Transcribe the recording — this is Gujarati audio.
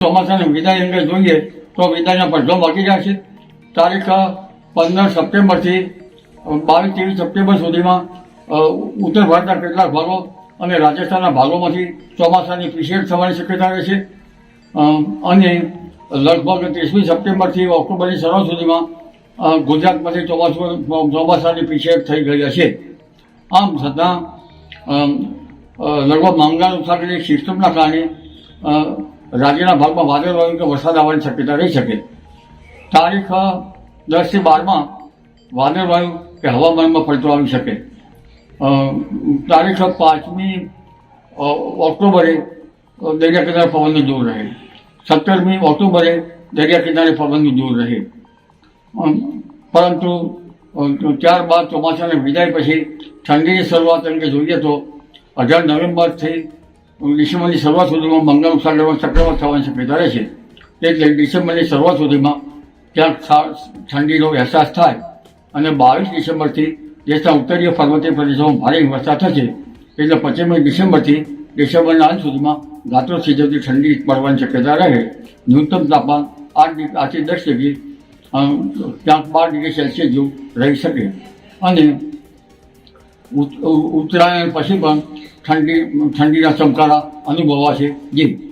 ચોમાસાની વિદાય અંગે જોઈએ તો વિદાયના પડઘો બાકી રહ્યા છે તારીખ પંદર સપ્ટેમ્બરથી બાવીસ ત્રેવીસ સપ્ટેમ્બર સુધીમાં ઉત્તર ભારતના કેટલાક ભાગો અને રાજસ્થાનના ભાગોમાંથી ચોમાસાની પીસીએડ થવાની શક્યતા રહે છે અને લગભગ ત્રીસમી સપ્ટેમ્બરથી ઓક્ટોબરની શરૂઆત સુધીમાં ગુજરાતમાંથી ચોમાસું, ચોમાસાની પીછેડ થઈ ગઈ છે આમ છતાં લગભગ માંગા ઉઠાડેલી સિસ્ટમના કારણે રાજ્યના ભાગમાં વાદળવાયુ કે વરસાદ આવવાની શક્યતા રહી શકે. તારીખ દસથી બારમાં વાદળવાયુ કે હવામાનમાં પલટો આવી શકે. તારીખ પાંચમી ઓક્ટોબરે દરિયા કિનારે પવનનું જોર રહે. સત્તરમી ઓક્ટોબરે દરિયા કિનારે પવનનું જોર રહે. પરંતુ ત્યારબાદ ચોમાસાને વિદાય પછી ઠંડીની શરૂઆત તરીકે જોઈએ તો અઢાર નવેમ્બરથી ડિસેમ્બરની શરૂઆત સુધીમાં બંગાળ ઉપસાગરમાં ચક્રવાત થવાની શક્યતા રહે છે. એટલે ડિસેમ્બરની શરૂઆત સુધીમાં ક્યાંક ઠંડીનો અહેસાસ થાય અને બાવીસ ડિસેમ્બરથી દેશના ઉત્તરીય પર્વતીય પ્રદેશોમાં ભારે વરસાદ થશે. એટલે પચીસમી ડિસેમ્બરથી ડિસેમ્બરના અંત સુધીમાં ગાત્રો થીજવતી ઠંડી પડવાની શક્યતા રહે. ન્યૂનતમ તાપમાન આઠ ડિગ્રી, આઠથી દસ ડિગ્રી ક્યાંક બાર ડિગ્રી સેલ્સિયસ જેવું રહી શકે. અને ઉત્તરાયણ પછી પણ ઠંડી ઠંડીના ચમકારા અનુભવાશે. જી.